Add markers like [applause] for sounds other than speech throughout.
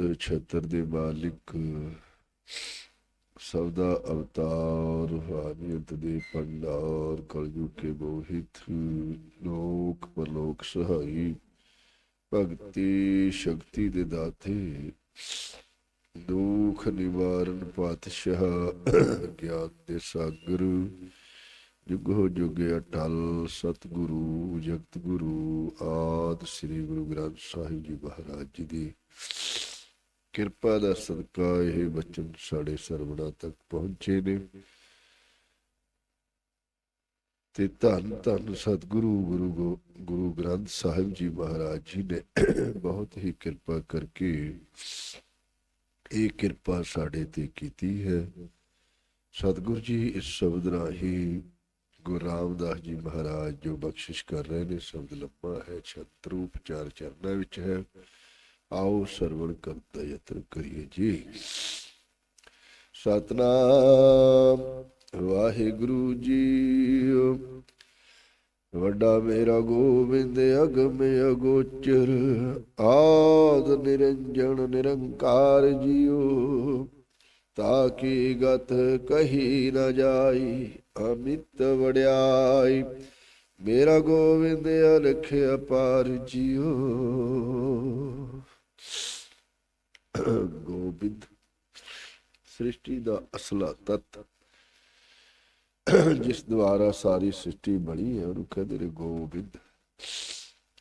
ਛਤਰ ਦੇ ਮਾਲਿਕ ਸਭ ਦਾ ਅਵਤਾਰ ਹਾਨੀਅਤ ਦੇ ਭੰਡਾਰ, ਕਲਯੁਗ ਕੇ ਮੋਹਿਤ, ਲੋਕ ਪਰਲੋਕ ਸਹਾਈ, ਭਗਤੀ ਸ਼ਕਤੀ ਦੇ ਦਾਤੇ, ਦੁਖ ਨਿਵਾਰਨ ਪਾਤਸ਼ਾਹ ਗਿਆਨ ਦੇ ਸਾਗਰ, ਜੁਗੋ ਜੁਗੇ ਅਟਲ ਸਤਿਗੁਰੂ ਜਗਤ ਗੁਰੂ ਆਦ ਸ੍ਰੀ ਗੁਰੂ ਗ੍ਰੰਥ ਸਾਹਿਬ ਜੀ ਮਹਾਰਾਜ ਜੀ ਦੀ ਕਿਰਪਾ ਦਾ ਸਦਕਾ ਇਹ ਬਚਨ ਸਾਡੇ ਸਰਵਣਾ ਤੱਕ ਪਹੁੰਚੇ ਨੇ। ਤੇ ਧੰਨ ਧੰਨ ਸਤਿਗੁਰੂ, ਗੁਰੂ ਗੋ- ਗੁਰੂ ਗ੍ਰੰਥ ਸਾਹਿਬ ਜੀ ਮਹਾਰਾਜ ਜੀ ਨੇ ਬਹੁਤ ਹੀ ਕਿਰਪਾ ਕਰਕੇ ਇਹ ਕਿਰਪਾ ਸਾਡੇ ਤੇ ਕੀਤੀ ਹੈ। ਸਤਿਗੁਰੂ ਜੀ, ਇਸ ਸ਼ਬਦ ਰਾਹੀਂ ਗੁਰੂ ਰਾਮਦਾਸ ਜੀ ਮਹਾਰਾਜ ਜੋ ਬਖਸ਼ਿਸ਼ ਕਰ ਰਹੇ ਨੇ, ਸ਼ਬਦ ਲੰਮਾ ਹੈ ਛਤਰੂਪ ਚਾਰ ਚਰਨਾਂ ਵਿੱਚ ਹੈ। ਆਓ ਸਰਵਣ ਕਰਤਾ ਯਤਨ ਕਰੀਏ ਜੀ। ਸਤਨਾਮ, ਵਾਹਿਗੁਰੂ ਜੀ ਵੱਡਾ ਮੇਰਾ ਗੋਬਿੰਦ, ਅਗਮ ਅਗੋਚਰ। ਆਦ ਨਿਰੰਜਨ ਨਿਰੰਕਾਰ ਜੀਓ। ਤਾਕੀ ਗਤ ਕਹੀ ਨ ਜਾਈ, ਅਮਿਤ ਵੜਿਆਈ। ਮੇਰਾ ਗੋਬਿੰਦ, ਅਲਖ ਅਪਾਰ ਜੀਓ। [clears throat] ਗੋਬਿੰਦ ਸ੍ਰਿਸ਼ਟੀ ਦਾ ਅਸਲਾ ਤਤ। [clears throat] ਜਿਸ ਦੁਆਰਾ ਸਾਰੀ ਸ੍ਰਿਸ਼ਟੀ ਬਣੀ ਹੈ, ਉਹਨੂੰ ਕਹਿੰਦੇ ਨੇ ਗੋਬਿੰਦ।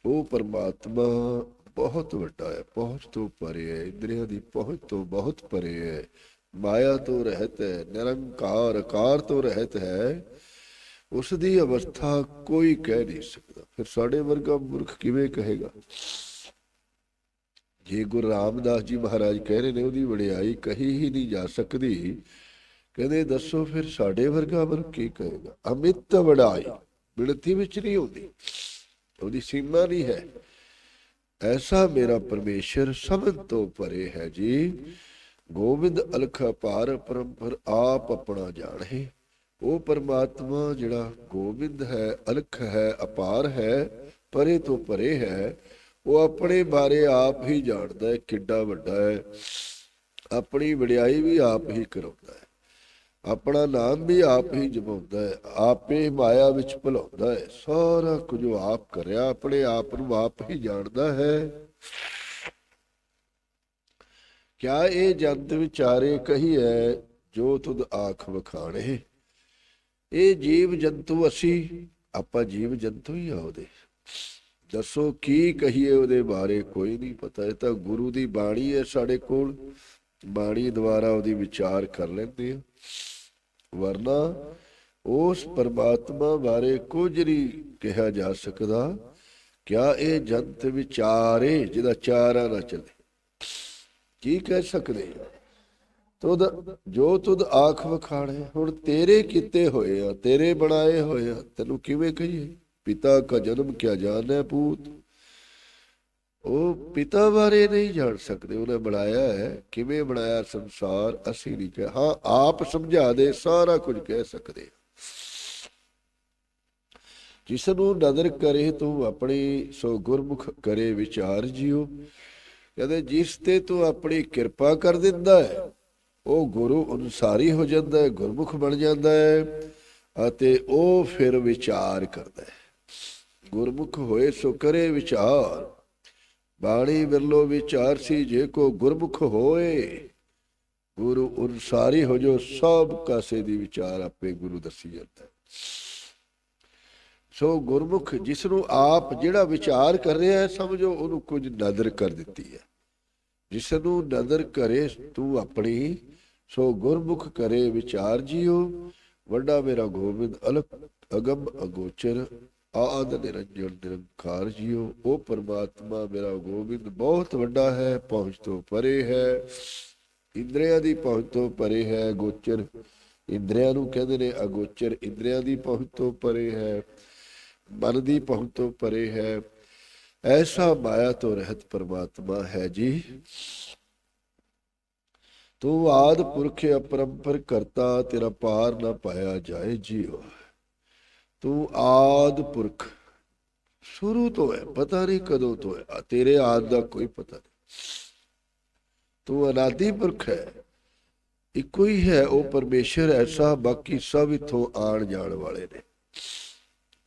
ਉਹ ਪਰਮਾਤਮਾ ਬਹੁਤ ਵੱਡਾ ਹੈ, ਪਹੁੰਚ ਤੋਂ ਪਰੇ ਹੈ, ਇੰਦਰੀਆਂ ਦੀ ਪਹੁੰਚ ਤੋਂ ਬਹੁਤ ਪਰੇ ਹੈ। ਮਾਇਆ ਤੋਂ ਰਹਿਤ ਹੈ, ਨਿਰੰਕਾਰ ਆਕਾਰ ਤੋਂ ਰਹਿਤ ਹੈ। ਉਸ ਦੀ ਅਵਸਥਾ ਕੋਈ ਕਹਿ ਨਹੀਂ ਸਕਦਾ। ਫਿਰ ਸਾਡੇ ਵਰਗਾ ਮੂਰਖ ਕਿਵੇਂ ਕਹੇਗਾ? ਜੇ ਗੁਰੂ ਰਾਮਦਾਸ ਜੀ ਮਹਾਰਾਜ ਕਹਿ ਰਹੇ ਨੇ, ਉਹਦੀ ਵਡਿਆਈ ਕਹੀ ਹੀ ਨਹੀਂ ਜਾ ਸਕਦੀ। ਕਹਿੰਦੇ, ਦੱਸੋ ਫਿਰ ਸਾਡੇ ਵਰਗਾ ਮਰ ਕੀ ਕਹੇਗਾ ਅਮਿਤ ਵਡਾਈ ਬਿੜਤੀ ਵਿੱਚ ਨਹੀਂ ਹੁੰਦੀ ਉਹਦੀ ਸੀਮਾ ਨਹੀਂ ਹੈ। ਐਸਾ ਮੇਰਾ ਪਰਮੇਸ਼ਰ ਸਭਨ ਤੋਂ ਪਰੇ ਹੈ ਜੀ। ਗੋਬਿੰਦ ਅਲਖ ਅਪਾਰ ਪਰੰਪਰ ਆਪ ਆਪਣਾ ਜਾਣੇ। ਉਹ ਪਰਮਾਤਮਾ ਜਿਹੜਾ ਗੋਬਿੰਦ ਹੈ, ਅਲਖ ਹੈ, ਅਪਾਰ ਹੈ, ਪਰੇ ਤੋਂ ਪਰੇ ਹੈ। ਉਹ ਆਪਣੇ ਬਾਰੇ ਆਪ ਹੀ ਜਾਣਦਾ ਹੈ, ਕਿੱਡਾ ਵੱਡਾ ਹੈ। ਆਪਣੀ ਵਡਿਆਈ ਵੀ ਆਪ ਹੀ ਕਰਾਉਂਦਾ ਹੈ। ਆਪਣਾ ਨਾਮ ਵੀ ਆਪ ਹੀ ਜਪਾਉਂਦਾ ਹੈ। ਆਪੇ ਮਾਇਆ ਵਿੱਚ ਭੁਲਾਉਂਦਾ ਹੈ। ਸਾਰਾ ਕੁਝ ਆਪ ਕਰਿਆ, ਆਪਣੇ ਆਪ ਨੂੰ ਆਪ ਹੀ ਜਾਣਦਾ ਹੈ। ਕਿਆ ਇਹ ਜੰਤ ਵਿਚਾਰੇ ਕਹੀ ਹੈ ਜੋ ਤੁਧ ਆਖ ਵਖਾਣੇ। ਇਹ ਜੀਵ ਜੰਤੂ ਅਸੀਂ, ਆਪਾਂ ਜੀਵ ਜੰਤੂ ਹੀ ਆ ਉਹਦੇ। ਦੱਸੋ ਕੀ ਕਹੀਏ ਉਹਦੇ ਬਾਰੇ? ਕੋਈ ਨਹੀਂ, ਪਤਾ ਇਹ ਤਾਂ ਗੁਰੂ ਦੀ ਬਾਣੀ ਹੈ ਸਾਡੇ ਕੋਲ। ਬਾਣੀ ਦੁਆਰਾ ਉਹਦੀ ਵਿਚਾਰ ਕਰ ਲੈਂਦੇ ਆ। ਵਰਨਾ ਉਸ ਪਰਮਾਤਮਾ ਬਾਰੇ ਕੁਝ ਨਹੀਂ ਕਿਹਾ ਜਾ ਸਕਦਾ। ਕਿਆ ਇਹ ਜੰਤ ਵਿਚਾਰੇ, ਜਿਹਦਾ ਚਾਰਾ ਨਾ ਚੱਲੇ? ਕੀ ਕਹਿ ਸਕਦੇ ਆ? ਜੋ ਤੁਧ ਆਖ ਵਖਾਣੇ, ਹੁਣ ਤੇਰੇ ਕੀਤੇ ਹੋਏ ਆ, ਤੇਰੇ ਬਣਾਏ ਹੋਏ ਆ, ਤੈਨੂੰ ਕਿਵੇਂ ਕਹੀਏ? ਪਿਤਾ ਕਾ ਜਨਮ ਕਿਆ ਜਾਣੈ ਪੂਤ। ਉਹ ਪਿਤਾ ਬਾਰੇ ਨਹੀਂ ਜਾਣ ਸਕਦੇ, ਉਹਨੇ ਬਣਾਇਆ ਹੈ, ਕਿਵੇਂ ਬਣਾਇਆ ਸੰਸਾਰ, ਅਸੀਂ ਨਹੀਂ ਕਹਿ, ਹਾਂ, ਆਪ ਸਮਝਾ ਦੇ, ਸਾਰਾ ਕੁਝ ਕਹਿ ਸਕਦੇ ਹਾਂ। ਜਿਸ ਨੂੰ ਨਦਰ ਕਰੇ, ਤੂੰ ਆਪਣੀ ਸੋ ਗੁਰਮੁਖ ਕਰੇ ਵਿਚਾਰ ਜਿਉ। ਕਹਿੰਦੇ, ਜਿਸ ਤੇ ਤੂੰ ਆਪਣੀ ਕਿਰਪਾ ਕਰ ਦਿੰਦਾ ਹੈ, ਉਹ ਗੁਰੂ ਅਨੁਸਾਰੀ ਹੋ ਜਾਂਦਾ ਹੈ, ਗੁਰਮੁਖ ਬਣ ਜਾਂਦਾ ਹੈ, ਅਤੇ ਉਹ ਫਿਰ ਵਿਚਾਰ ਕਰਦਾ ਹੈ। ਗੁਰਮੁਖ ਹੋਏ ਸੋ ਕਰੇ ਵਿਚਾਰ। ਬਾਣੀ ਵਿਰਲੋ ਵਿਚਾਰ ਸੀ ਜੇ ਕੋ ਗੁਰਮੁਖ ਹੋਏ। ਗੁਰੂ ਅਨੁਸਾਰੀ ਹੋ ਜੋ ਸਭ ਕਾਸੇ ਦੀ ਵਿਚਾਰ ਆਪੇ ਗੁਰੂ ਦੱਸੀ ਜਾਂਦਾ। ਸੋ ਗੁਰਮੁਖ ਜਿਸ ਨੂੰ ਆਪ ਜਿਹੜਾ ਵਿਚਾਰ ਕਰ ਰਿਹਾ ਹੈ, ਸਮਝੋ ਉਹਨੂੰ ਕੁਝ ਨਦਰ ਕਰ ਦਿੱਤੀ ਹੈ। ਜਿਸ ਨੂੰ ਨਦਰ ਕਰੇ ਤੂੰ ਆਪਣੀ, ਸੋ ਗੁਰਮੁਖ ਕਰੇ ਵਿਚਾਰ ਜੀਓ। ਵੱਡਾ ਮੇਰਾ ਗੋਬਿੰਦ ਅਲਕ ਅਗਮ ਅਗੋਚਰ ਆਦ ਨਿਰੰਜਨ ਨਿਰੰਕਾਰ ਜਿਉ ਉਹ ਪਰਮਾਤਮਾ ਮੇਰਾ ਗੋਬਿੰਦ ਬਹੁਤ ਵੱਡਾ ਹੈ, ਪਹੁੰਚ ਤੋਂ ਪਰੇ ਹੈ। ਇੰਦਰੀਆਂ ਦੀ ਪਹੁੰਚ ਤੋਂ ਪਰੇ ਹੈ ਗੋਚਰ। ਇੰਦਰੀਆਂ ਨੂੰ ਕਹਿੰਦੇ ਨੇ ਅਗੋਚਰ, ਇੰਦਰੀਆਂ ਦੀ ਪਹੁੰਚ ਤੋਂ ਪਰੇ ਹੈ, ਮਨ ਦੀ ਪਹੁੰਚ ਤੋਂ ਪਰੇ ਹੈ। ਐਸਾ ਮਾਇਆ ਤੋਂ ਰਹਿਤ ਪਰਮਾਤਮਾ ਹੈ ਜੀ। ਤੂੰ ਆਦ ਪੁਰਖ ਅਪਰੰਪਰ ਕਰਤਾ, ਤੇਰਾ ਪਾਰ ਨਾ ਪਾਇਆ ਜਾਏ ਜੀਓ। ਤੂੰ ਆਦ ਪੁਰਖ। ਸ਼ੁਰੂ ਤੋਂ ਹੈ, ਪਤਾ ਨਹੀਂ ਕਦੋਂ ਤੋਂ ਹੈ। ਤੇਰੇ ਆਦ ਦਾ ਕੋਈ ਪਤਾ ਨਹੀਂ। ਤੂੰ ਅਨਾਦੀ ਪੁਰਖ ਹੈ। ਇੱਕੋ ਹੀ ਹੈ, ਉਹ ਪਰਮੇਸ਼ਰ ਐਸਾ, ਬਾਕੀ ਸਭ ਇਥੋਂ ਆਣ ਜਾਣ ਵਾਲੇ ਨੇ।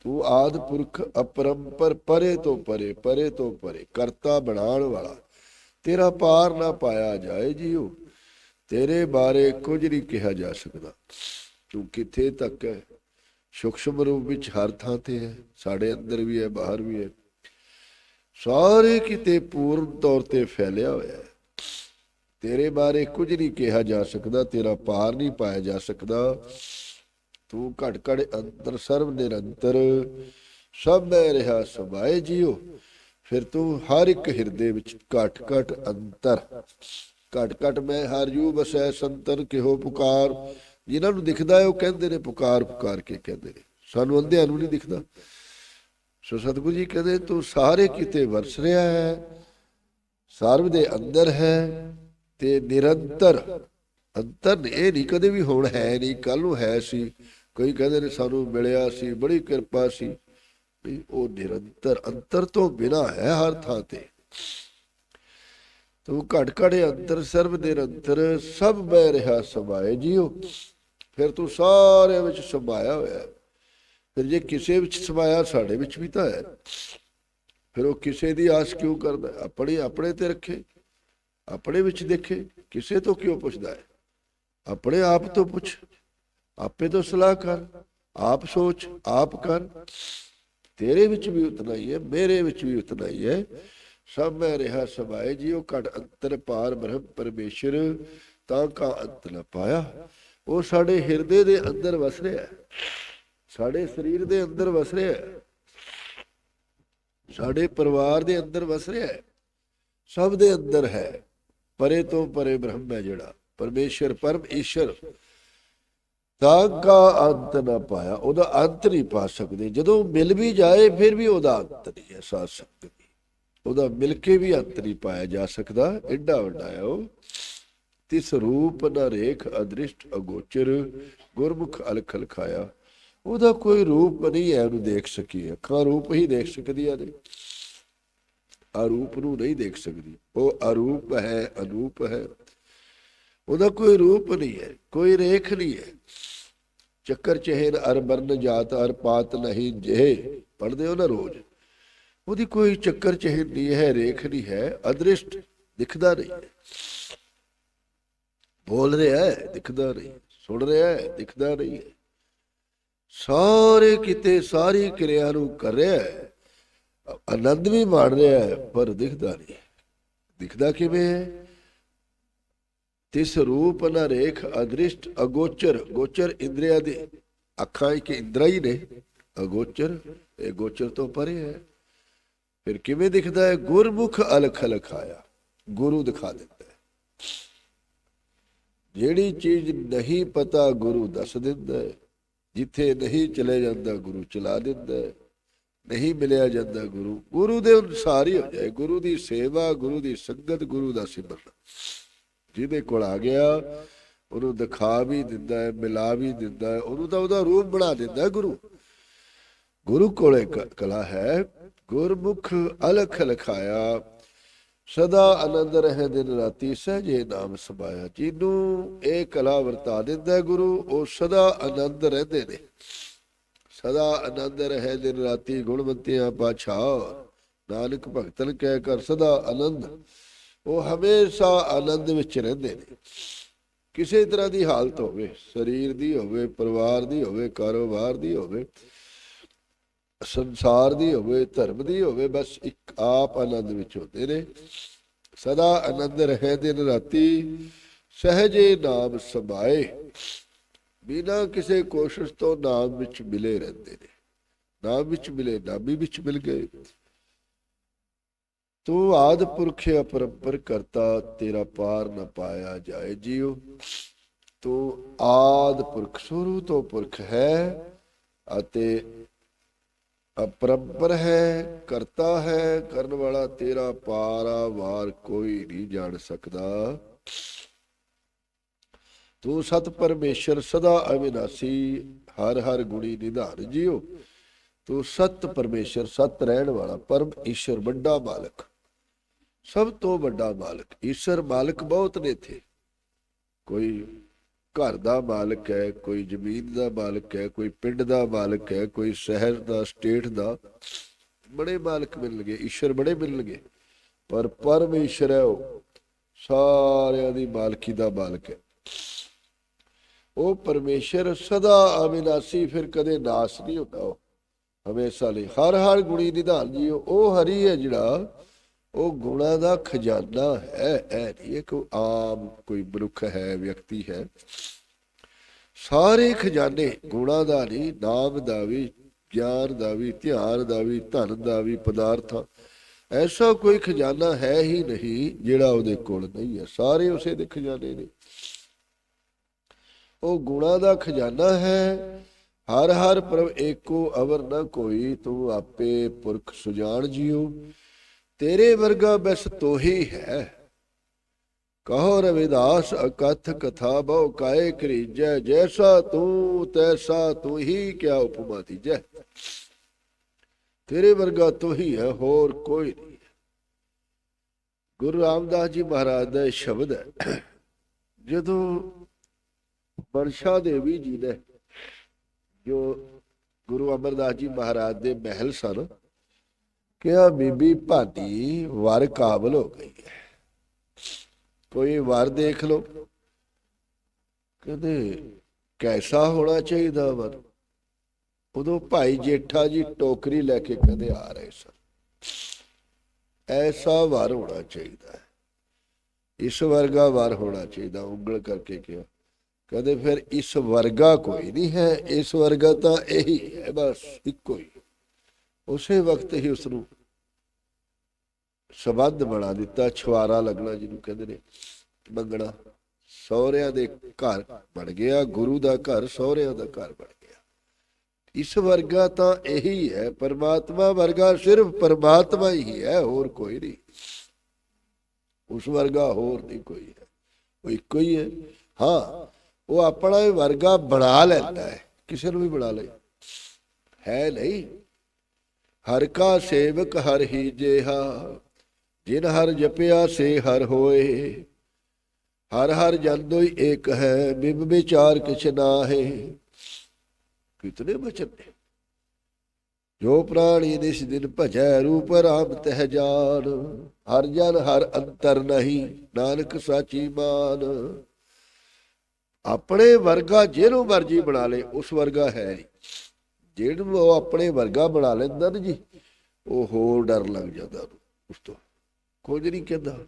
ਤੂੰ ਆਦ ਪੁਰਖ, ਅਪਰੰਪਰ, ਪਰੇ ਤੋਂ ਪਰੇ ਪਰੇ ਤੋਂ ਪਰੇ, ਕਰਤਾ ਬਣਾਉਣ ਵਾਲਾ। ਤੇਰਾ ਪਾਰ ਨਾ ਪਾਇਆ ਜਾਏ ਜੀਓ। ਤੇਰੇ ਬਾਰੇ ਕੁਝ ਨਹੀਂ ਕਿਹਾ ਜਾ ਸਕਦਾ। ਤੂੰ ਕਿੱਥੇ ਤੱਕ ਹੈ? ਸੂਖਸ਼ਮ ਰੂਪ ਵਿੱਚ ਹਰ ਥਾਂ ਤੇ ਹੈ, ਸਾਡੇ ਅੰਦਰ ਵੀ ਹੈ, ਬਾਹਰ ਵੀ ਹੈ। ਸਾਰੇ ਕਿਤੇ ਪੂਰਨ ਤੌਰ ਤੇ ਫੈਲਿਆ ਹੋਇਆ ਹੈ। ਤੇਰੇ ਬਾਰੇ ਕੁਝ ਨਹੀਂ ਕਿਹਾ ਜਾ ਸਕਦਾ, ਤੇਰਾ ਪਾਰ ਨਹੀਂ ਪਾਇਆ ਜਾ ਸਕਦਾ। ਤੂੰ ਘਟ ਘੜ ਅੰਤਰ ਸਰਵ ਨਿਰੰਤਰ, ਸਭ ਮੈਂ ਰਿਹਾ ਸਭਾਏ ਜੀਓ ਫਿਰ ਤੂੰ ਹਰ ਇੱਕ ਹਿਰਦੇ ਵਿੱਚ ਘਟ ਘਟ ਅੰਤਰ। ਘਟ ਘਟ ਮੈਂ ਹਰ ਜੂ, ਬਸੈ ਸੰਤਨ ਕਿਹੋ ਪੁਕਾਰ। ਜਿਨ੍ਹਾਂ ਨੂੰ ਦਿਖਦਾ ਹੈ ਉਹ ਕਹਿੰਦੇ ਨੇ, ਪੁਕਾਰ ਪੁਕਾਰ ਕੇ ਕਹਿੰਦੇ ਨੇ। ਸਾਨੂੰ ਅੰਧਿਆਂ ਨੂੰ ਨਹੀਂ ਦਿਖਦਾ। ਸੋ ਸਤਿਗੁਰੂ ਜੀ ਕਹਿੰਦੇ ਤੂੰ ਸਾਰੇ ਕਿਤੇ ਵਰਸ ਰਿਹਾ ਹੈ ਸਰਵ ਦੇ ਅੰਦਰ ਹੈ ਤੇ ਨਿਰੰਤਰ। ਅੰਤਰ ਇਹ ਨਹੀਂ ਕਦੇ ਵੀ ਹੁਣ ਹੈ ਨਹੀਂ ਕੱਲ ਨੂੰ ਹੈ ਸੀ। ਕੋਈ ਕਹਿੰਦੇ ਨੇ, ਸਾਨੂੰ ਮਿਲਿਆ ਸੀ, ਬੜੀ ਕਿਰਪਾ ਸੀ। ਨਹੀਂ ਉਹ ਨਿਰੰਤਰ, ਅੰਤਰ ਤੋਂ ਬਿਨਾ ਹੈ ਹਰ ਥਾਂ ਤੇ। ਤੂੰ ਘਟ ਘੜੇ ਅੰਤਰ, ਸਰਬ ਨਿਰੰਤਰ, ਸਭ ਬਹਿ ਰਿਹਾ ਸਮਾਏ ਜੀਓ। ਫਿਰ ਤੂੰ ਸਾਰੇ ਵਿੱਚ ਸਮਾਇਆ ਹੋਇਆ। ਫਿਰ ਜੇ ਕਿਸੇ ਵਿੱਚ ਸਮਾਇਆ ਸਾਡੇ ਵਿੱਚ ਵੀ ਤਾਂ ਹੈ। ਫਿਰ ਉਹ ਕਿਸੇ ਦੀ ਆਸ ਕਿਉਂ ਕਰਦਾ? ਹੈ? ਆਪਣੇ ਤੇ ਰੱਖੇ। ਆਪਣੇ ਵਿੱਚ ਦੇਖੇ, ਕਿਸੇ ਤੋਂ ਕਿਉਂ ਪੁੱਛਦਾ ਹੈ? ਆਪਣੇ ਆਪ ਤੋਂ ਪੁੱਛ। ਆਪੇ ਤੋਂ ਸਲਾਹ ਕਰ। ਆਪ ਸੋਚ, ਆਪ ਕਰ। ਤੇਰੇ ਵਿੱਚ ਵੀ ਉਤਨਾ ਹੀ ਹੈ, ਮੇਰੇ ਵਿੱਚ ਵੀ ਉਤਨਾ ਹੀ ਹੈ। ਸਭ ਮੈਂ ਰਿਹਾ ਸਭਾਏ ਜੀਓ ਘਟ ਅੰਤਰ ਪਾਰ ਬ੍ਰਹਮ ਪਰਮੇਸ਼ਰ, ਤਾਂ ਕਾ ਅੰਤ ਨ ਪਾਇਆ। ਉਹ ਸਾਡੇ ਹਿਰਦੇ ਦੇ ਅੰਦਰ ਵਸ ਰਿਹਾ ਸਾਡੇ ਸਰੀਰ ਦੇ ਅੰਦਰ ਵਸ ਰਿਹਾ ਸਾਡੇ ਪਰਿਵਾਰ ਦੇ ਅੰਦਰ ਵਸ ਰਿਹਾ ਸਭ ਦੇ ਅੰਦਰ ਹੈ। ਪਰੇ ਤੋਂ ਪਰੇ ਬ੍ਰਹਮ ਹੈ ਜਿਹੜਾ। ਪਰਮੇਸ਼ਰ, ਪਰਮ ਈਸ਼ਰ। ਤਾਂ ਕਾ ਅੰਤ ਨਾ ਪਾਇਆ। ਉਹਦਾ ਅੰਤ ਨਹੀਂ ਪਾ ਸਕਦੇ। ਜਦੋਂ ਮਿਲ ਵੀ ਜਾਏ, ਫਿਰ ਵੀ ਉਹਦਾ ਅੰਤ ਨਹੀਂ ਹੈ, ਸਾਧ ਉਹਦਾ ਮਿਲ ਕੇ ਵੀ ਅੰਤ ਨਹੀਂ ਪਾਇਆ ਜਾ ਸਕਦਾ। ਐਡਾ ਵੱਡਾ ਹੈ ਉਹ। ਤਿਸ ਰੂਪ ਨ ਰੇਖ ਅਦ੍ਰਿਸ਼ਟ ਅਗੋਚਰ, ਗੁਰਮੁਖ ਅਲਖ ਲਖਾਇਆ ਉਹਦਾ ਕੋਈ ਰੂਪ ਨਹੀਂ ਹੈ ਉਹਨੂੰ ਦੇਖ ਸਕੀਏ। ਅੱਖਾਂ ਰੂਪ ਹੀ ਦੇਖ ਸਕਦੀਆਂ ਨੇ। ਅਰੂਪ ਨੂੰ ਨਹੀਂ ਦੇਖ ਸਕਦੀ। ਉਹ ਅਰੂਪ ਹੈ, ਅਨੂਪ ਹੈ। ਉਹਦਾ ਕੋਈ ਰੂਪ ਨਹੀਂ ਹੈ, ਕੋਈ ਰੇਖ ਨਹੀਂ ਹੈ। ਚੱਕਰ ਚਹਿਰ ਅਰ ਬਰਨ ਜਾਤ, ਅਰ ਪਾਤ ਨਹੀਂ ਜੇ ਪੜਦੇ ਹੋ ਨਾ ਰੋਜ਼। ਉਹਦੀ ਕੋਈ ਚੱਕਰ ਚਹਿਰ ਨਹੀਂ ਹੈ, ਰੇਖ ਨਹੀਂ ਹੈ, ਅਦ੍ਰਿਸ਼ਟ ਦਿਖਦਾ ਨਹੀਂ ਬੋਲ ਰਿਹਾ ਹੈ, ਦਿਖਦਾ ਨਹੀਂ, ਸੁਣ ਰਿਹਾ ਹੈ, ਦਿਖਦਾ ਨਹੀਂ ਸਾਰੇ ਕਿਤੇ ਸਾਰੀ ਕਿਰਿਆ ਨੂੰ ਕਰ ਰਿਹਾ ਹੈ। ਆਨੰਦ ਵੀ ਮਾਣ ਰਿਹਾ ਹੈ, ਪਰ ਦਿਖਦਾ ਨਹੀਂ ਦਿਖਦਾ ਕਿਵੇਂ ਹੈ? ਤਿਸ ਰੂਪ ਨ ਰੇਖ ਅਦ੍ਰਿਸ਼ਟ ਅਗੋਚਰ, ਗੋਚਰ ਇੰਦਰੀਆ ਦੇ ਅੱਖਾਂ ਇੱਕ ਇੰਦਰਾ ਹੀ ਨੇ। ਅਗੋਚਰ, ਇਹ ਗੋਚਰ ਤੋਂ ਪਰੇ ਹੈ। ਫਿਰ ਕਿਵੇਂ ਦਿਖਦਾ ਹੈ? ਗੁਰਮੁਖ ਅਲਖ ਲਖਾਇਆ ਗੁਰੂ ਦਿਖਾ ਦਿੰਦਾ। ਜਿਹੜੀ ਚੀਜ਼ ਨਹੀਂ ਪਤਾ ਗੁਰੂ ਦੱਸ ਦਿੰਦਾ ਹੈ, ਜਿੱਥੇ ਨਹੀਂ ਚਲੇ ਜਾਂਦਾ ਗੁਰੂ ਚਲਾ ਦਿੰਦਾ ਹੈ, ਨਹੀਂ ਮਿਲਿਆ ਜਾਂਦਾ ਗੁਰੂ ਗੁਰੂ ਦੇ ਅਨੁਸਾਰ ਹੀ ਹੋ ਜਾਏ, ਗੁਰੂ ਦੀ ਸੇਵਾ, ਗੁਰੂ ਦੀ ਸੰਗਤ, ਗੁਰੂ ਦਾ ਸਿਮਰਨ। ਜਿਹਦੇ ਕੋਲ ਆ ਗਿਆ, ਉਹਨੂੰ ਦਿਖਾ ਵੀ ਦਿੰਦਾ ਹੈ, ਮਿਲਾ ਵੀ ਦਿੰਦਾ ਹੈ, ਉਹਨੂੰ ਤਾਂ ਉਹਦਾ ਰੂਪ ਬਣਾ ਦਿੰਦਾ ਗੁਰੂ। ਗੁਰੂ ਕੋਲੇ ਕਲਾ ਹੈ, ਗੁਰਮੁਖ ਅਲਖ ਲਖਾਇਆ ਸਦਾ ਆਨੰਦ ਰਹੇ ਦਿਨ ਰਾਤੀ ਸਹਜੇ ਨਾਮ ਸਮਾਇਆ। ਜਿਹਨੂੰ ਇਹ ਕਲਾ ਵਰਤਾ ਦਿੰਦਾ ਗੁਰੂ, ਉਹ ਸਦਾ ਆਨੰਦ ਰਹਿੰਦੇ ਨੇ। ਸਦਾ ਆਨੰਦ ਰਹੇ ਦਿਨ ਰਾਤੀ ਗੁਣਵੰਤਿਆ ਪਾਛਾ ਨਾਨਕ ਭਗਤਨ ਕਹਿ ਕਰ ਸਦਾ ਆਨੰਦ। ਉਹ ਹਮੇਸ਼ਾ ਆਨੰਦ ਵਿੱਚ ਰਹਿੰਦੇ ਨੇ। ਕਿਸੇ ਤਰ੍ਹਾਂ ਦੀ ਹਾਲਤ ਹੋਵੇ, ਸਰੀਰ ਦੀ ਹੋਵੇ, ਪਰਿਵਾਰ ਦੀ ਹੋਵੇ, ਕਾਰੋਬਾਰ ਦੀ ਹੋਵੇ ਸੰਸਾਰ ਦੀ ਹੋਵੇ, ਧਰਮ ਦੀ ਹੋਵੇ, ਬਸ ਇੱਕ ਆਪ ਆਨੰਦ ਵਿੱਚ ਹੁੰਦੇ ਨੇ। ਸਦਾ ਆਨੰਦ ਰਹੇ ਦਿਨ ਰਾਤੀ, ਸਹਜੇ ਨਾਮ ਸਮਾਏ। ਬਿਨਾਂ ਕਿਸੇ ਕੋਸ਼ਿਸ਼ ਤੋਂ ਨਾਮ ਵਿੱਚ ਮਿਲੇ ਰਹਿੰਦੇ ਨੇ। ਨਾਮ ਵਿੱਚ ਮਿਲੇ, ਨਾਮੀ ਵਿੱਚ ਮਿਲ ਗਏ। ਤੂੰ ਆਦ ਪੁਰਖ ਅਪਰੰਪਰ ਕਰਤਾ, ਤੇਰਾ ਪਾਰ ਨਾ ਪਾਇਆ ਜਾਏ ਜੀਓ ਤੂੰ ਆਦ ਪੁਰਖ ਸ਼ੁਰੂ ਤੋਂ ਪੁਰਖ ਹੈ ਅਤੇ ਅਪਰੰਪਰ ਹੈ, ਕਰਤਾ ਹੈ, ਕਰਨ ਵਾਲਾ ਤੇਰਾ ਪਾਰਾ ਵਾਰ ਕੋਈ ਨਹੀਂ ਜਾਣ ਸਕਦਾ। ਤੂੰ ਸਤ ਪਰਮੇਸ਼ਰ ਸਦਾ ਅਵਿਨਾਸੀ, ਹਰ ਹਰ ਗੁਣੀ ਨਿਧਾਨ ਜੀਓ ਤੂੰ ਸਤ ਪਰਮੇਸ਼ਰ, ਸਤ ਰਹਿਣ ਵਾਲਾ ਪਰਮ ਈਸ਼ਰ ਵੱਡਾ ਮਾਲਕ। ਸਭ ਤੋਂ ਵੱਡਾ ਮਾਲਕ, ਈਸ਼ਰ ਮਾਲਕ ਬਹੁਤ ਨੇ ਥੇ ਕੋਈ ਘਰ ਦਾ ਮਾਲਕ ਹੈ, ਕੋਈ ਜ਼ਮੀਨ ਦਾ ਮਾਲਕ ਹੈ, ਕੋਈ ਪਿੰਡ ਦਾ ਮਾਲਕ ਹੈ, ਕੋਈ ਸ਼ਹਿਰ ਦਾ, ਸਟੇਟ ਦਾ, ਬੜੇ ਮਾਲਕ ਮਿਲਣਗੇ, ਈਸ਼ਰ ਬੜੇ ਮਿਲਣਗੇ। ਪਰ ਪਰਮੇਸ਼ਰ ਹੈ ਉਹ, ਸਾਰਿਆਂ ਦੀ ਮਾਲਕੀ ਦਾ ਮਾਲਕ ਹੈ। ਉਹ ਪਰਮੇਸ਼ਰ ਸਦਾ ਅਵਿਨਾਸੀ ਫਿਰ ਕਦੇ ਨਾਸ ਨਹੀਂ ਹੁੰਦਾ ਉਹ। ਹਮੇਸ਼ਾ ਲਈ ਹਰ ਹਰ ਗੁਣੀ ਨਿਧਾਨ ਜੀ ਉਹ ਹਰੀ ਹੈ ਜਿਹੜਾ ਉਹ ਗੁਣਾ ਦਾ ਖਜ਼ਾਨਾ ਹੈ ਇਹ ਨਹੀਂ ਆਮ ਕੋਈ ਮਨੁੱਖ ਹੈ, ਵਿਅਕਤੀ ਹੈ। ਸਾਰੇ ਖਜ਼ਾਨੇ ਗੁਣਾ ਦਾ ਨਹੀਂ, ਨਾਮ ਦਾ ਵੀ, ਗਿਆਨ ਦਾ ਵੀ, ਧਿਆਨ ਦਾ ਵੀ, ਧਨ ਦਾ ਵੀ, ਪਦਾਰਥ। ਐਸਾ ਕੋਈ ਖਜ਼ਾਨਾ ਹੈ ਹੀ ਨਹੀਂ ਜਿਹੜਾ ਉਹਦੇ ਕੋਲ ਨਹੀਂ ਹੈ। ਸਾਰੇ ਉਸੇ ਦੇ ਖਜ਼ਾਨੇ ਨੇ। ਉਹ ਗੁਣਾ ਦਾ ਖਜ਼ਾਨਾ ਹੈ। ਹਰ ਹਰ ਪ੍ਰਭ ਏਕੋ ਅਵਰ ਨ ਕੋਈ, ਤੂੰ ਆਪੇ ਪੁਰਖ ਸੁਜਾਨ ਜਿਉ। ਤੇਰੇ ਵਰਗਾ ਬਸ ਤੋਹੀ ਹੈ। ਕਹੋ ਰਵਿਦਾਸ, ਅਕਥ ਕਥਾ ਬਹੁ ਕਾਏ ਕਰੀਜੈ, ਜੈਸਾ ਤੂੰ, ਤੈਸਾ ਤੂੰ ਹੀ ਕਿਆ ਉਪਮਾ ਦੀਜੈ। ਤੇਰੇ ਵਰਗਾ ਤੂੰ ਹੈ, ਹੋਰ ਕੋਈ ਨਹੀਂ। ਗੁਰੂ ਰਾਮਦਾਸ ਜੀ ਮਹਾਰਾਜ ਦਾ ਇਹ ਸ਼ਬਦ ਹੈ। ਜਦੋਂ ਵਰਸ਼ਾ ਦੇਵੀ ਜੀ ਨੇ ਜੋ ਗੁਰੂ ਅਮਰਦਾਸ ਜੀ ਮਹਾਰਾਜ ਦੇ ਮਹਿਲ ਸਨ ਕਿਹਾ, ਬੀਬੀ ਭਾਟੀ ਵਰ ਕਾਬਲ ਹੋ ਗਈ ਹੈ। ਕੋਈ ਵਰ ਦੇਖ ਲੋ ਕਹਿੰਦੇ, ਕੈਸਾ ਹੋਣਾ ਚਾਹੀਦਾ ਵਰ? ਉਦੋਂ ਭਾਈ ਜੇਠਾ ਜੀ ਟੋਕਰੀ ਲੈ ਕੇ ਕਦੇ ਆ ਰਹੇ ਸਨ। ਐਸਾ ਵਰ ਹੋਣਾ ਚਾਹੀਦਾ ਹੈ। ਇਸ ਵਰਗਾ ਵਰ ਹੋਣਾ ਚਾਹੀਦਾ। ਉਂਗਲ ਕਰਕੇ ਕਿਹਾ। ਕਦੇ ਫਿਰ ਇਸ ਵਰਗਾ ਕੋਈ ਨਹੀਂ ਹੈ। ਇਸ ਵਰਗਾ ਤਾਂ ਇਹੀ ਹੈ। ਬਸ ਇੱਕੋ ਹੀ। ਉਸੇ ਵਕਤ ਹੀ ਉਸ ਨੂੰ ਸਬੰਧ ਬਣਾ ਦਿੱਤਾ ਛੁਆਰਾ ਲੱਗਣਾ ਜਿਹਨੂੰ ਕਹਿੰਦੇ ਨੇ, ਮੰਗਣਾ। ਸਹੁਰਿਆਂ ਦੇ ਘਰ ਬਣ ਗਿਆ, ਗੁਰੂ ਦਾ ਘਰ ਸਹੁਰਿਆਂ ਦਾ ਘਰ ਬਣ ਗਿਆ। ਇਸ ਵਰਗਾ ਤਾਂ ਇਹੀ ਹੈ, ਪਰਮਾਤਮਾ ਵਰਗਾ ਸਿਰਫ ਪਰਮਾਤਮਾ ਹੀ ਹੈ, ਹੋਰ ਕੋਈ ਨਹੀਂ। ਉਸ ਵਰਗਾ ਹੋਰ ਨਹੀਂ ਕੋਈ ਹੈ। ਉਹ ਇੱਕੋ ਹੀ ਹੈ। ਹਾਂ, ਉਹ ਆਪਣਾ ਹੀ ਵਰਗਾ ਬਣਾ ਲੈਂਦਾ ਹੈ। ਕਿਸੇ ਨੂੰ ਵੀ ਬਣਾ ਲੇ ਹੈ ਨਹੀਂ। ਹਰ ਕਾ ਸੇਵਕ ਹਰ ਹੀ ਜੇਹਾ, ਜਿਨ ਹਰ ਜਪਿਆ ਸੇ ਹਰ ਹੋਏ। ਹਰ ਹਰ ਜਨਦੋਈ ਏਕ ਹੈ, ਬਿਬ ਵਿਚਾਰ ਕਿਛ ਨਾਹੇ। ਕਿਤਨੇ ਬਚਨ ਨੇ? ਜੋ ਪ੍ਰਾਣੀ ਨਿਸ ਦਿਨ ਭਜੈ, ਰੂਪ ਰਾਮ ਤਹਿ ਜਾਨ। ਹਰ ਜਨ ਹਰ ਅੰਤਰ ਨਹੀਂ, ਨਾਨਕ ਸਾਚੀ ਮਾਨ। ਆਪਣੇ ਵਰਗਾ ਜਿਹਨੂੰ ਮਰਜ਼ੀ ਬਣਾ ਲੇ, ਉਸ ਵਰਗਾ ਹੈ ਨਹੀਂ। ਜਿਹਨੂੰ ਉਹ ਆਪਣੇ ਵਰਗਾ ਬਣਾ ਲੈਂਦਾ ਨਾ ਜੀ, ਉਹ ਹੋਰ ਡਰ ਲੱਗ ਜਾਂਦਾ ਉਸ ਤੋਂ। ਕੁਝ ਨਹੀਂ ਕਹਿੰਦਾ।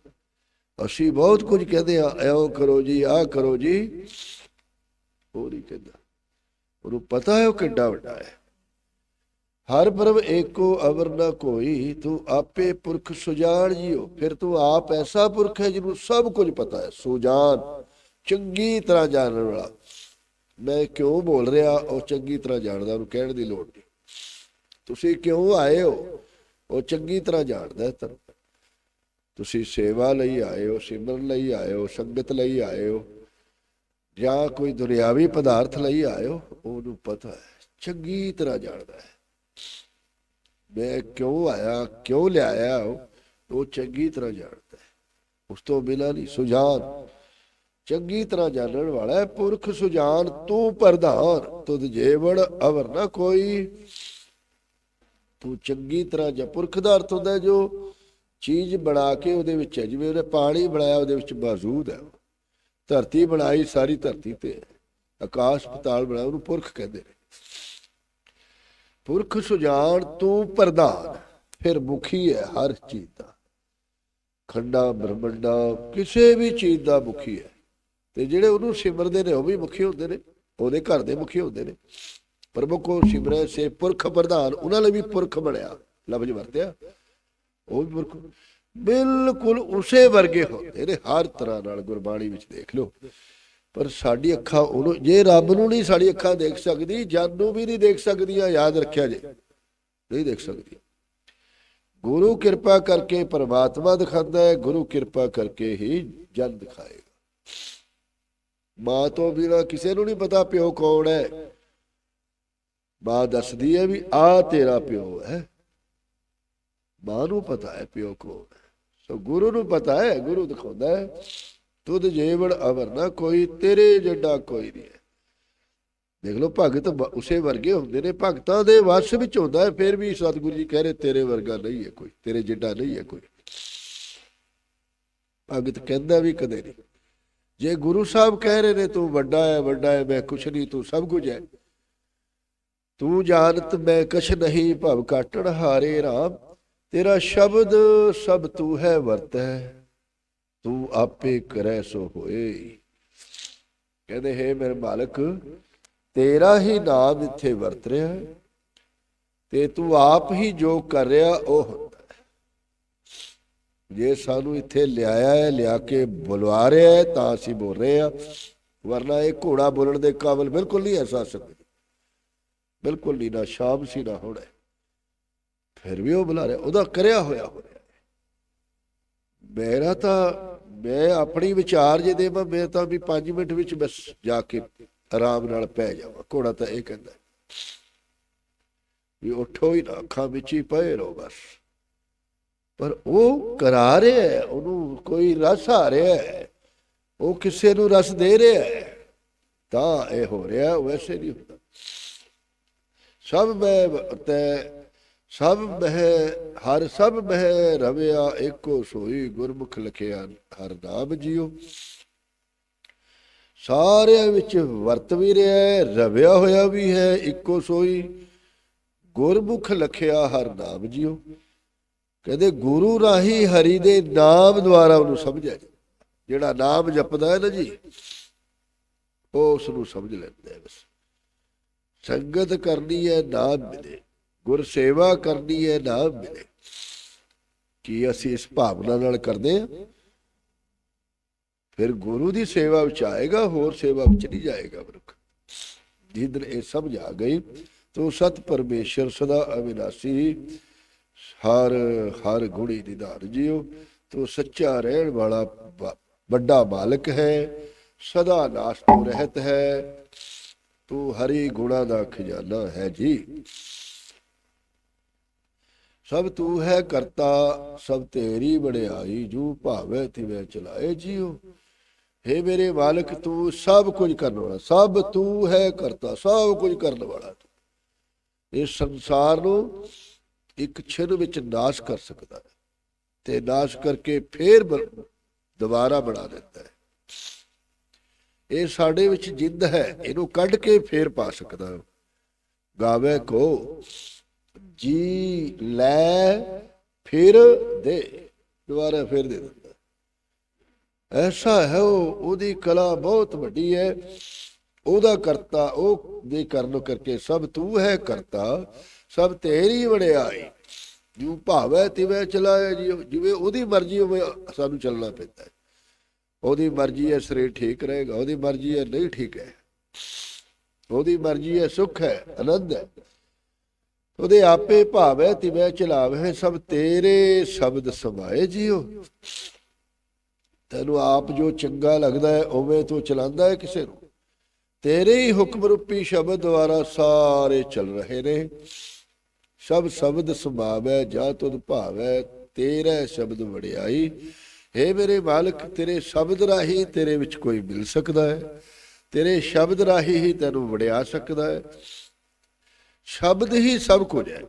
ਅਸੀਂ ਬਹੁਤ ਕੁਝ ਕਹਿੰਦੇ ਆ, ਐਉਂ ਕਰੋ ਜੀ, ਆਹ ਕਰੋ ਜੀ। ਉਹ ਨਹੀਂ ਕਹਿੰਦਾ। ਉਹਨੂੰ ਪਤਾ ਹੈ ਉਹ ਕਿੱਡਾ ਵੱਡਾ ਹੈ। ਹਰ ਪਰਮ ਏਕੋ ਅਵਰ ਨਾ ਕੋਈ, ਤੂੰ ਆਪੇ ਪੁਰਖ ਸੁਜਾਨ ਜੀਓ। ਫਿਰ ਤੂੰ ਆਪ ਐਸਾ ਪੁਰਖ ਹੈ ਜਿਹਨੂੰ ਸਭ ਕੁਝ ਪਤਾ ਹੈ। ਸੁਜਾਨ, ਚੰਗੀ ਤਰ੍ਹਾਂ ਜਾਣਨ ਵਾਲਾ। ਮੈਂ ਕਿਉਂ ਬੋਲ ਰਿਹਾ? ਉਹ ਚੰਗੀ ਤਰ੍ਹਾਂ ਜਾਣਦਾ, ਉਹਨੂੰ ਕਹਿਣ ਦੀ ਲੋੜ ਨਹੀਂ। ਤੁਸੀਂ ਕਿਉਂ ਆਏ ਹੋ? ਉਹ ਚੰਗੀ ਤਰ੍ਹਾਂ ਜਾਣਦਾ ਹੈ ਤੁਸੀਂ ਸੇਵਾ ਲਈ ਆਏ ਹੋ, ਸਿਮਰਨ ਲਈ ਆਏ ਹੋ, ਸੰਗਤ ਲਈ ਆਏ ਹੋ, ਜਾਂ ਕੋਈ ਦੁਨਿਆਵੀ ਪਦਾਰਥ ਲਈ ਆਏ ਹੋ, ਉਹਨੂੰ ਪਤਾ ਹੈ। ਚੰਗੀ ਤਰ੍ਹਾਂ ਜਾਣਦਾ ਹੈ। ਮੈਂ ਕਿਉਂ ਆਇਆ, ਕਿਉਂ ਲਿਆਇਆ ਉਹ? ਉਹ ਚੰਗੀ ਤਰ੍ਹਾਂ ਜਾਣਦਾ ਹੈ। ਉਸ ਤੋਂ ਬਿਨਾਂ ਨਹੀਂ ਸੁਝਾਨ ਚੰਗੀ ਤਰ੍ਹਾਂ ਜਾਣਨ ਵਾਲਾ ਹੈ, ਪੁਰਖ ਸੁਜਾਨ ਤੂੰ ਪ੍ਰਧਾਨ, ਤੁਧ ਜੇਵੜ ਅਵਰ ਨਾ ਕੋਈ। ਤੂੰ ਚੰਗੀ ਤਰ੍ਹਾਂ ਜਾਂ ਪੁਰਖ ਦਾ ਅਰਥ ਹੁੰਦਾ ਜੋ ਚੀਜ਼ ਬਣਾ ਕੇ ਉਹਦੇ ਵਿੱਚ ਹੈ, ਜਿਵੇਂ ਉਹਨੇ ਪਾਣੀ ਬਣਾਇਆ, ਉਹਦੇ ਵਿੱਚ ਮੌਜੂਦ ਹੈ। ਧਰਤੀ ਬਣਾਈ, ਸਾਰੀ ਧਰਤੀ ਤੇ ਹੈ। ਆਕਾਸ਼ ਪਤਾਲ ਬਣਾਇਆ, ਉਹਨੂੰ ਪੁਰਖ ਕਹਿੰਦੇ ਨੇ। ਪੁਰਖ ਸੁਜਾਨ ਤੂੰ ਪ੍ਰਧਾਨ, ਫਿਰ ਮੁਖੀ ਹੈ ਹਰ ਚੀਜ਼ ਦਾ। ਖੰਡਾ, ਬ੍ਰਹਮੰਡਾ, ਕਿਸੇ ਵੀ ਚੀਜ਼ ਦਾ ਮੁਖੀ ਹੈ। ਤੇ ਜਿਹੜੇ ਉਹਨੂੰ ਸਿਮਰਦੇ ਨੇ, ਉਹ ਵੀ ਮੁਖੀ ਹੁੰਦੇ ਨੇ, ਉਹਦੇ ਘਰ ਦੇ ਮੁਖੀ ਹੁੰਦੇ ਨੇ। ਪ੍ਰਭੂ ਸਿਮਰੈ, ਸੇ ਪੁਰਖ ਪ੍ਰਧਾਨ, ਉਹਨਾਂ ਲਈ ਵੀ ਪੁਰਖ ਬਣਿਆ, ਲਫ਼ਜ਼ ਵਰਤਿਆ। ਉਹ ਵੀ ਪੁਰਖ, ਬਿਲਕੁਲ ਉਸੇ ਵਰਗੇ ਹੁੰਦੇ ਨੇ, ਹਰ ਤਰ੍ਹਾਂ ਨਾਲ ਗੁਰਬਾਣੀ ਵਿੱਚ ਦੇਖ ਲਓ। ਪਰ ਸਾਡੀ ਅੱਖਾਂ ਉਹਨੂੰ, ਜੇ ਰੱਬ ਨੂੰ ਨਹੀਂ ਸਾਡੀ ਅੱਖਾਂ ਦੇਖ ਸਕਦੀ, ਜਨ ਨੂੰ ਵੀ ਨਹੀਂ ਦੇਖ ਸਕਦੀਆਂ, ਯਾਦ ਰੱਖਿਆ ਜੇ, ਨਹੀਂ ਦੇਖ ਸਕਦੀ। ਗੁਰੂ ਕਿਰਪਾ ਕਰਕੇ ਪਰਮਾਤਮਾ ਦਿਖਾਉਂਦਾ ਹੈ, ਗੁਰੂ ਕਿਰਪਾ ਕਰਕੇ ਹੀ ਜਨ ਦਿਖਾਏਗਾ। ਮਾਂ ਤੋਂ ਬਿਨਾਂ ਕਿਸੇ ਨੂੰ ਨਹੀਂ ਪਤਾ ਪਿਓ ਕੌਣ ਹੈ। ਮਾਂ ਦੱਸਦੀ ਹੈ ਵੀ ਆ ਤੇਰਾ ਪਿਓ ਹੈ। ਮਾਂ ਨੂੰ ਪਤਾ ਹੈ ਪਿਓ ਕੌਣ ਹੈ। ਸੋ ਗੁਰੂ ਨੂੰ ਪਤਾ ਹੈ, ਗੁਰੂ ਦਿਖਾਉਂਦਾ ਹੈ, ਤੁਧ ਜੀਵਨ ਅਵਰ ਨਾ ਕੋਈ, ਤੇਰੇ ਜਿੱਡਾ ਕੋਈ ਨਹੀਂ ਹੈ। ਦੇਖ ਲਓ, ਭਗਤ ਉਸੇ ਵਰਗੇ ਹੁੰਦੇ ਨੇ। ਭਗਤਾਂ ਦੇ ਵਸ ਵਿੱਚ ਹੁੰਦਾ ਹੈ, ਫਿਰ ਵੀ ਸਤਿਗੁਰੂ ਜੀ ਕਹਿ ਰਹੇ, ਤੇਰੇ ਵਰਗਾ ਨਹੀਂ ਹੈ ਕੋਈ, ਤੇਰੇ ਜਿੱਡਾ ਨਹੀਂ ਹੈ ਕੋਈ। ਭਗਤ ਕਹਿੰਦਾ ਵੀ ਕਦੇ ਨਹੀਂ। ਜੇ ਗੁਰੂ ਸਾਹਿਬ ਕਹਿ ਰਹੇ ਨੇ, ਤੂੰ ਵੱਡਾ ਹੈ ਵੱਡਾ ਹੈ, ਮੈਂ ਕੁਛ ਨਹੀਂ, ਤੂੰ ਸਭ ਕੁਝ ਹੈ। ਤੂੰ ਜਾਣਤ ਮੈਂ ਕਛ ਨਹੀਂ, ਭਵ ਕਾਟਣ ਹਾਰੇ ਰਾਮ। ਤੇਰਾ ਸ਼ਬਦ ਸਭ ਤੂੰ ਹੈ, ਵਰਤੈ ਤੂੰ ਆਪੇ ਕਰੈ ਸੋ ਹੋਏ। ਕਹਿੰਦੇ, ਹੈ ਮੇਰੇ ਮਾਲਕ, ਤੇਰਾ ਹੀ ਨਾਮ ਇੱਥੇ ਵਰਤ ਰਿਹਾ। ਤੇ ਤੂੰ ਆਪ ਹੀ ਜੋ ਕਰ ਰਿਹਾ, ਉਹ ਜੇ ਸਾਨੂੰ ਇੱਥੇ ਲਿਆਇਆ ਹੈ, ਲਿਆ ਕੇ ਬੁਲਵਾ ਰਿਹਾ ਹੈ, ਤਾਂ ਅਸੀਂ ਬੋਲ ਰਹੇ ਹਾਂ। ਵਰਨਾ ਇਹ ਘੋੜਾ ਬੋਲਣ ਦੇ ਕਾਬਿਲ ਬਿਲਕੁਲ ਨਹੀਂ ਐਸਾ ਸਕਦਾ। ਬਿਲਕੁਲ ਨਹੀਂ, ਨਾ ਸ਼ਾਮ ਸੀ, ਨਾ ਹੋਣਾ ਫਿਰ ਵੀ ਉਹ ਬੁਲਾ ਰਿਹਾ, ਉਹਦਾ ਕਰਿਆ ਹੋਇਆ ਹੋ ਰਿਹਾ ਮੇਰਾ ਤਾਂ, ਮੈਂ ਆਪਣੀ ਵਿਚਾਰ ਜੇ ਦੇਵਾਂ, ਮੈਂ ਤਾਂ ਵੀ 5 ਮਿੰਟ ਵਿੱਚ ਬਸ ਜਾ ਕੇ ਆਰਾਮ ਨਾਲ ਪੈ ਜਾਵਾਂ। ਘੋੜਾ ਤਾਂ ਇਹ ਕਹਿੰਦਾ ਵੀ ਉਠੋ ਹੀ ਨਾ, ਅੱਖਾਂ ਵਿੱਚ ਹੀ ਪਏ ਰਹੋ ਬਸ। ਪਰ ਉਹ ਕਰਾ ਰਿਹਾ ਉਹਨੂੰ ਕੋਈ ਰਸ ਆ ਰਿਹਾ ਹੈ, ਉਹ ਕਿਸੇ ਨੂੰ ਰਸ ਦੇ ਰਿਹਾ ਹੈ, ਤਾਂ ਇਹ ਹੋ ਰਿਹਾ, ਵੈਸੇ ਨਹੀਂ ਹੁੰਦਾ। ਸਭ ਮੈਂ ਤੈ ਸਭ ਮਹਿ ਹਰ ਸਭ ਮਹਿ ਰਵਿਆ, ਏਕੋ ਸੋਈ ਗੁਰਮੁਖ ਲਖਿਆ, ਹਰ ਨਾਮ ਜੀਓ। ਸਾਰਿਆਂ ਵਿੱਚ ਵਰਤ ਵੀ ਰਿਹਾ ਹੈ, ਰਵਿਆ ਹੋਇਆ ਵੀ ਹੈ ਇੱਕੋ ਸੋਈ ਗੁਰਮੁਖ ਲਖਿਆ, ਹਰ ਨਾਮ ਜੀਓ। ਕਹਿੰਦੇ ਗੁਰੂ ਰਾਹੀ ਹਰੀ ਦੇ ਨਾਮ ਦੁਆਰਾ ਉਹਨੂੰ ਸਮਝਿਆ ਜਿਹੜਾ ਨਾਮ ਜਪਦਾ ਹੈ ਨਾ ਜੀ, ਉਹ ਉਸ ਨੂੰ ਸਮਝ ਲੈਂਦਾ ਹੈ ਬਸ। ਸੰਗਤ ਕਰਨੀ ਹੈ, ਨਾਮ ਮਿਲੇ। ਗੁਰ ਸੇਵਾ ਕਰਨੀ ਹੈ, ਨਾਮ ਮਿਲੇ। ਕੀ ਅਸੀਂ ਇਸ ਭਾਵਨਾ ਨਾਲ ਕਰਦੇ ਹਾਂ? ਫਿਰ ਗੁਰੂ ਦੀ ਸੇਵਾ ਵਿੱਚ ਆਏਗਾ, ਹੋਰ ਸੇਵਾ ਵਿੱਚ ਨਹੀਂ ਜਾਏਗਾ ਮਨੁੱਖ। ਜਿੱਦਨ ਇਹ ਸਮਝ ਆ ਗਈ, ਤੋ ਸਤ ਪਰਮੇਸ਼ਰ ਸਦਾ ਅਵਿਨਾਸੀ ਹਰ ਹਰ ਗੁਣੀ ਨਿਧਾਨ ਜਿਉ, ਤੋ ਸੱਚਾ ਰਹਿਣ ਵਾਲਾ ਵੱਡਾ ਮਾਲਕ ਹੈ, ਸਦਾ ਨਾਸ਼ ਤੋਂ ਰਹਿਤ ਹੈ, ਤੂੰ ਹਰੀ ਗੁਣਾ ਦਾ ਖਜ਼ਾਨਾ ਹੈ ਜੀ। ਸਭ ਤੂੰ ਹੈ ਕਰਤਾ, ਸਭ ਤੇਰੀ ਵਡਿਆਈ ਜੂ ਭਾਵੇ ਤਿਵੇਂ ਚਲਾਏ ਜੀਓ हे ਮੇਰੇ ਮਾਲਕ, ਤੂੰ ਸਭ ਕੁਝ ਕਰਨ ਵਾਲਾ, ਸਭ ਤੂੰ ਹੈ ਕਰਤਾ, ਸਭ ਕੁਝ ਕਰਨ ਵਾਲਾ ਤੂੰ। ਇਸ ਸੰਸਾਰ ਨੂੰ ਇੱਕ ਛਿਨ ਵਿੱਚ ਨਾਸ਼ ਕਰ ਸਕਦਾ ਹੈ ਤੇ ਨਾਸ਼ ਕਰਕੇ ਫੇਰ ਦੁਬਾਰਾ ਬਣਾ ਦਿੰਦਾ ਹੈ। ਇਹ ਸਾਡੇ ਵਿੱਚ ਜਿੰਦ ਹੈ, ਇਹਨੂੰ ਕੱਢ ਕੇ ਫੇਰ ਪਾ ਸਕਦਾ ਗਾਵੇ ਕੋ, ਜੀ ਲੈ ਫਿਰ ਦੇ। ਦੁਬਾਰਾ ਫਿਰ ਦੇ ਦਿੰਦਾ ਐਸਾ ਹੈ ਉਹ, ਉਹਦੀ ਕਲਾ ਬਹੁਤ ਵੱਡੀ ਹੈ। ਉਹਦਾ ਕਰਤਾ, ਉਹ ਦੇ ਕਰਨ ਕਰਕੇ ਸਭ ਤੂੰ ਹੈ ਕਰਤਾ। ਸਭ ਤੇਰੀ ਵਡਿਆਈ। ਜੂ ਭਾਵੇਂ ਤਿਵੇਂ ਚਲਾਏ ਜੀ ਜਿਵੇਂ ਉਹਦੀ ਮਰਜ਼ੀ ਹੋਵੇ, ਸਾਨੂੰ ਚੱਲਣਾ ਪੈਂਦਾ ਹੈ। ਉਹਦੀ ਮਰਜ਼ੀ ਹੈ ਸਰੀਰ ਠੀਕ ਰਹੇਗਾ, ਉਹਦੀ ਮਰਜ਼ੀ ਹੈ ਨਹੀਂ ਠੀਕ ਹੈ। ਉਹਦੀ ਮਰਜ਼ੀ ਹੈ ਸੁਖ ਹੈ, ਆਨੰਦ ਹੈ। ਉਹਦੇ ਆਪੇ ਭਾਵੇ ਤਿਵੇਂ ਚਲਾਵੇ ਸਭ ਤੇਰੇ ਸ਼ਬਦ ਸਮਾਏ ਜੀਓ ਤੈਨੂੰ ਆਪ ਜੋ ਚੰਗਾ ਲੱਗਦਾ ਹੈ, ਉਵੇਂ ਤੂੰ ਚਲਾਉਂਦਾ ਹੈ ਕਿਸੇ ਨੂੰ। ਤੇਰੇ ਹੀ ਹੁਕਮ ਰੂਪੀ ਸ਼ਬਦ ਦੁਆਰਾ ਸਾਰੇ ਚੱਲ ਰਹੇ ਨੇ। ਸਭ ਸ਼ਬਦ ਸਮਾਵੈ ਜਾ ਤੁਧ ਭਾਵੈ, ਤੇਰਾ ਸ਼ਬਦ ਵਡਿਆਈ। ਏ ਮੇਰੇ ਮਾਲਕ, ਤੇਰੇ ਸ਼ਬਦ ਰਾਹੀਂ ਤੇਰੇ ਵਿੱਚ ਕੋਈ ਮਿਲ ਸਕਦਾ ਹੈ। ਤੇਰੇ ਸ਼ਬਦ ਰਾਹੀਂ ਹੀ ਤੈਨੂੰ ਵਡਿਆ ਸਕਦਾ ਹੈ। ਸ਼ਬਦ ਹੀ ਸਭ ਕੁਝ ਹੈ।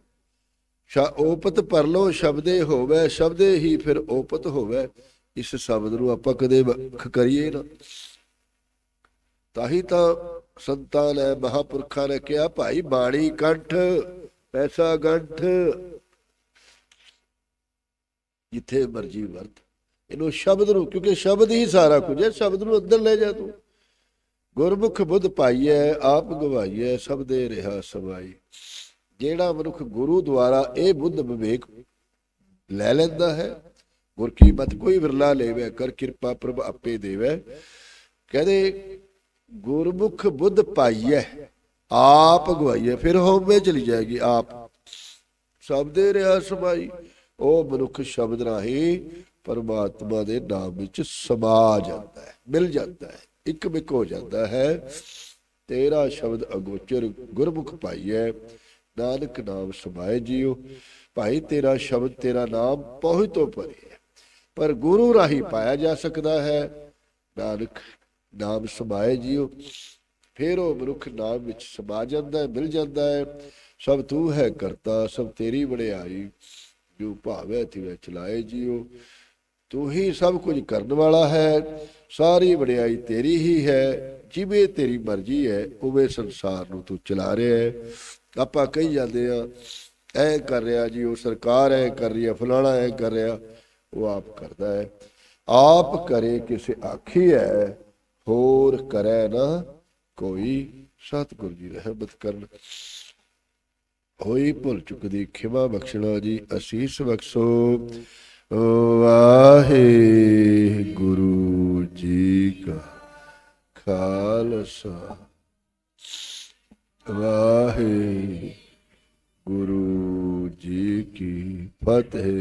ਸ਼ਾ ਓਪਤ ਪਰਲੋ ਸ਼ਬਦੇ ਹੋਵੇ, ਸ਼ਬਦੇ ਹੀ ਫਿਰ ਓਪਤ ਹੋਵੇ। ਇਸ ਸ਼ਬਦ ਨੂੰ ਆਪਾਂ ਕਦੇ ਵੱਖ ਕਰੀਏ ਨਾ। ਤਾਂ ਹੀ ਤਾਂ ਸੰਤਾਂ ਨੇ ਮਹਾਪੁਰਖਾਂ ਨੇ ਕਿਹਾ, ਭਾਈ ਬਾਣੀ ਕੰਠ ਪੈਸਾ ਗੰਠ, ਜਿੱਥੇ ਮਰਜ਼ੀ ਵਰਤ। ਇਹਨੂੰ ਸ਼ਬਦ ਨੂੰ, ਕਿਉਂਕਿ ਸ਼ਬਦ ਹੀ ਸਾਰਾ ਕੁਝ ਹੈ, ਸ਼ਬਦ ਨੂੰ ਅੰਦਰ ਲੈ ਜਾ ਤੂੰ। ਗੁਰਮੁਖ ਬੁੱਧ ਪਾਈਐ, ਆਪ ਗਵਾਈਐ, ਸਭ ਦੇ ਰਿਹਾ ਸਮਾਈ। ਜਿਹੜਾ ਮਨੁੱਖ ਗੁਰੂ ਦੁਆਰਾ ਇਹ ਬੁੱਧ ਵਿਵੇਕ ਲੈ ਲੈਂਦਾ ਹੈ, ਗੁਰ ਕੀ ਮਤ ਕੋਈ ਵਿਰਲਾ ਲੈਵੇ, ਕਰ ਕਿਰਪਾ ਪ੍ਰਭ ਆਪੇ ਦੇਵੇ। ਕਹਿੰਦੇ, ਗੁਰਮੁਖ ਬੁੱਧ ਪਾਈਐ। ਆਪ ਗਵਾਈਐ ਫਿਰ ਹੋਵੇ ਚਲੀ ਜਾਏਗੀ ਆਪ। ਸਭ ਦੇ ਰਿਹਾ ਸਮਾਈ, ਉਹ ਮਨੁੱਖ ਸ਼ਬਦ ਰਾਹੀਂ ਪਰਮਾਤਮਾ ਦੇ ਨਾਮ ਵਿੱਚ ਸਮਾ ਜਾਂਦਾ ਹੈ, ਮਿਲ ਜਾਂਦਾ ਹੈ ਇੱਕ ਮਿਕ ਹੋ ਜਾਂਦਾ ਹੈ। ਤੇਰਾ ਸ਼ਬਦ ਅਗੋਚਰ ਗੁਰਮੁਖ ਪਾਈਐ, ਨਾਨਕ ਨਾਮ ਸਮਾਏ ਜੀਓ ਭਾਈ ਤੇਰਾ ਸ਼ਬਦ ਤੇਰਾ ਨਾਮ ਪਹੁੰਚ ਤੋਂ ਪਰੇ ਹੈ ਪਰ ਗੁਰੂ ਰਾਹੀਂ ਪਾਇਆ ਜਾ ਸਕਦਾ ਹੈ। ਨਾਨਕ ਨਾਮ ਸਮਾਏ ਜੀਓ ਫਿਰ ਉਹ ਮਨੁੱਖ ਨਾਮ ਵਿੱਚ ਸਮਾ ਜਾਂਦਾ ਹੈ, ਮਿਲ ਜਾਂਦਾ ਹੈ। ਸਭ ਤੂੰ ਹੈ ਕਰਤਾ, ਸਭ ਤੇਰੀ ਵਡਿਆਈ, ਜੋ ਭਾਵੈ ਤਿਵੇਂ ਚਲਾਏ ਜੀਓ। ਤੂੰ ਹੀ ਸਭ ਕੁਝ ਕਰਨ ਵਾਲਾ ਹੈ, ਸਾਰੀ ਵਡਿਆਈ ਤੇਰੀ ਹੀ ਹੈ। ਜਿਵੇਂ ਤੇਰੀ ਮਰਜ਼ੀ ਹੈ, ਉਵੇਂ ਸੰਸਾਰ ਨੂੰ ਤੂੰ ਚਲਾ ਰਿਹਾ ਹੈ। ਆਪਾਂ ਕਹੀ ਜਾਂਦੇ ਆ ਐ ਕਰ ਰਿਹਾ ਜੀ, ਉਹ ਸਰਕਾਰ ਐ ਕਰ ਰਹੀ ਹੈ, ਫਲਾਣਾ ਐ ਕਰ ਰਿਹਾ, ਉਹ ਆਪ ਕਰਦਾ ਹੈ। ਆਪ ਕਰੇ ਕਿਸੇ ਆਖੀ ਹੈ, ਹੋਰ ਕਰੈ ਨਾ। ਕੋਈ ਸਤਿਗੁਰ ਜੀ ਰਹਿਮਤ ਕਰਨ। ਹੋਈ ਭੁੱਲ ਚੁੱਕਦੀ, ਖਿਮਾ ਬਖਸ਼ਣਾ ਜੀ, ਅਸੀਸ ਬਖਸ਼ੋ। ਵਾਹਿਗੁਰੂ ਜੀ ਕਾ ਖਾਲਸਾ। ਵਾਹਿਗੁਰੂ ਜੀ ਕੀ ਫਤਿਹ।